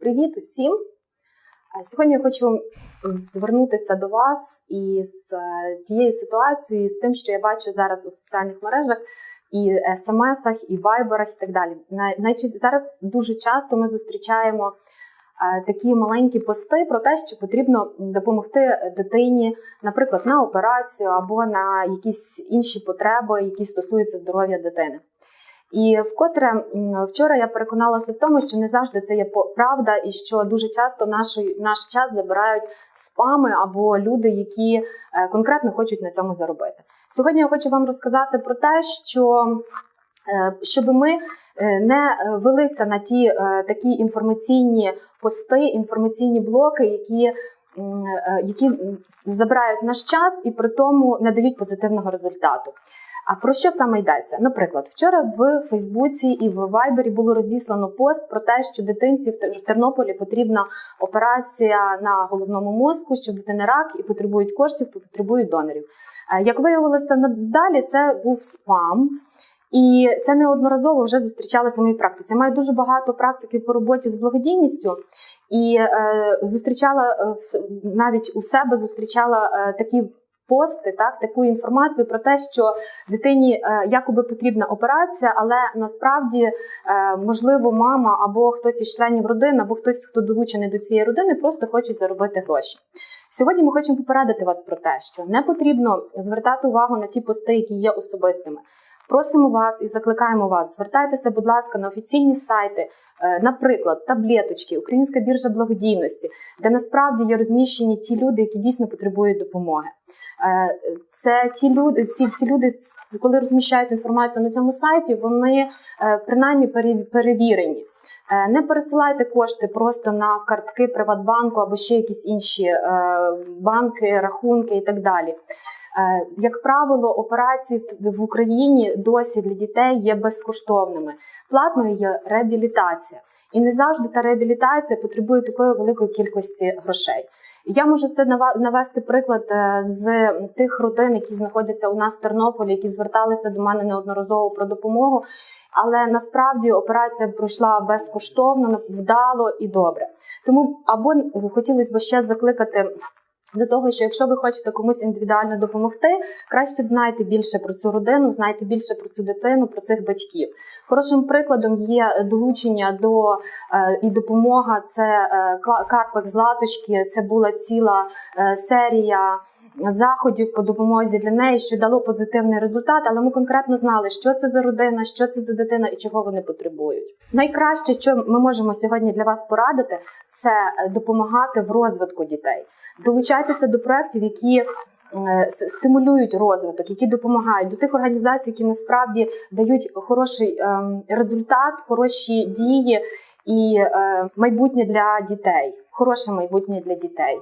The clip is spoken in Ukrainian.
Привіт усім! Сьогодні я хочу звернутися до вас із е, тією ситуацією, з тим, що я бачу зараз у соціальних мережах, і смс-ах, і вайберах, і так далі. Зараз дуже часто ми зустрічаємо е, такі маленькі пости про те, що потрібно допомогти дитині, наприклад, на операцію або на якісь інші потреби, які стосуються здоров'я дитини. І вкотре вчора я переконалася в тому, що не завжди це є правда, і що дуже часто наш, наш час забирають спами або люди, які е, конкретно хочуть на цьому заробити. Сьогодні я хочу вам розказати про те, що е, щоб ми е, не велися на ті такі інформаційні пости, інформаційні блоки, які. Які забирають наш час і при тому не дають позитивного результату. А про що саме йдеться? Наприклад, вчора в Фейсбуці і в Вайбері було розіслано пост про те, що дитинці в Тер- Тернополі потрібна операція на головному мозку, що в дитини рак і потребують коштів, потребують донорів. Е, Як виявилося надалі, це був спам. І це неодноразово вже зустрічалося в моїй практиці. Я маю дуже багато практики по роботі з благодійністю, і е, зустрічала е, навіть у себе зустрічала е, такі пости, так таку інформацію про те, що дитині е, якоби потрібна операція, але насправді е, можливо мама або хтось із членів родини, або хтось, хто долучений до цієї родини, просто хочуть заробити гроші. Сьогодні ми хочемо попередити вас про те, що не потрібно звертати увагу на ті пости, які є особистими. Просимо вас і закликаємо вас, звертайтеся, будь ласка, на офіційні сайти, е, наприклад, таблеточки, Українська біржа благодійності, де насправді є розміщені ті люди, які дійсно потребують допомоги. Е, Це ті люди, ці, ці люди, коли розміщають інформацію на цьому сайті, вони е, принаймні пере- перевірені. Не пересилайте кошти просто на картки Приватбанку або ще якісь інші банки, рахунки і так далі. Е, Як правило, операції в- Україні досі для дітей є безкоштовними. Платною є реабілітація. І не завжди та реабілітація потребує такої великої кількості грошей. Я можу це навести приклад е, з тих родин, які знаходяться у нас в Тернополі, які зверталися до мене неодноразово про допомогу. Але насправді операція пройшла безкоштовно, вдало і добре. Тому або хотілося б ще закликати. До того, що якщо ви хочете комусь індивідуально допомогти, краще знайте більше про цю родину, знайте більше про цю дитину, про цих батьків. Хорошим прикладом є долучення до е, і допомога. Це е, з Латочки. Це була ціла е, серія заходів по допомозі для неї, що дало позитивний результат. Але ми конкретно знали, що це за родина, що це за дитина і чого вони потребують. Найкраще, що ми можемо сьогодні для вас порадити, це е, допомагати в розвитку дітей. Долучайтеся до проєктів, які е, стимулюють розвиток, які допомагають до тих організацій, які насправді дають хороший ем, результат, хороші дії і е, майбутнє для дітей, хороше майбутнє для дітей.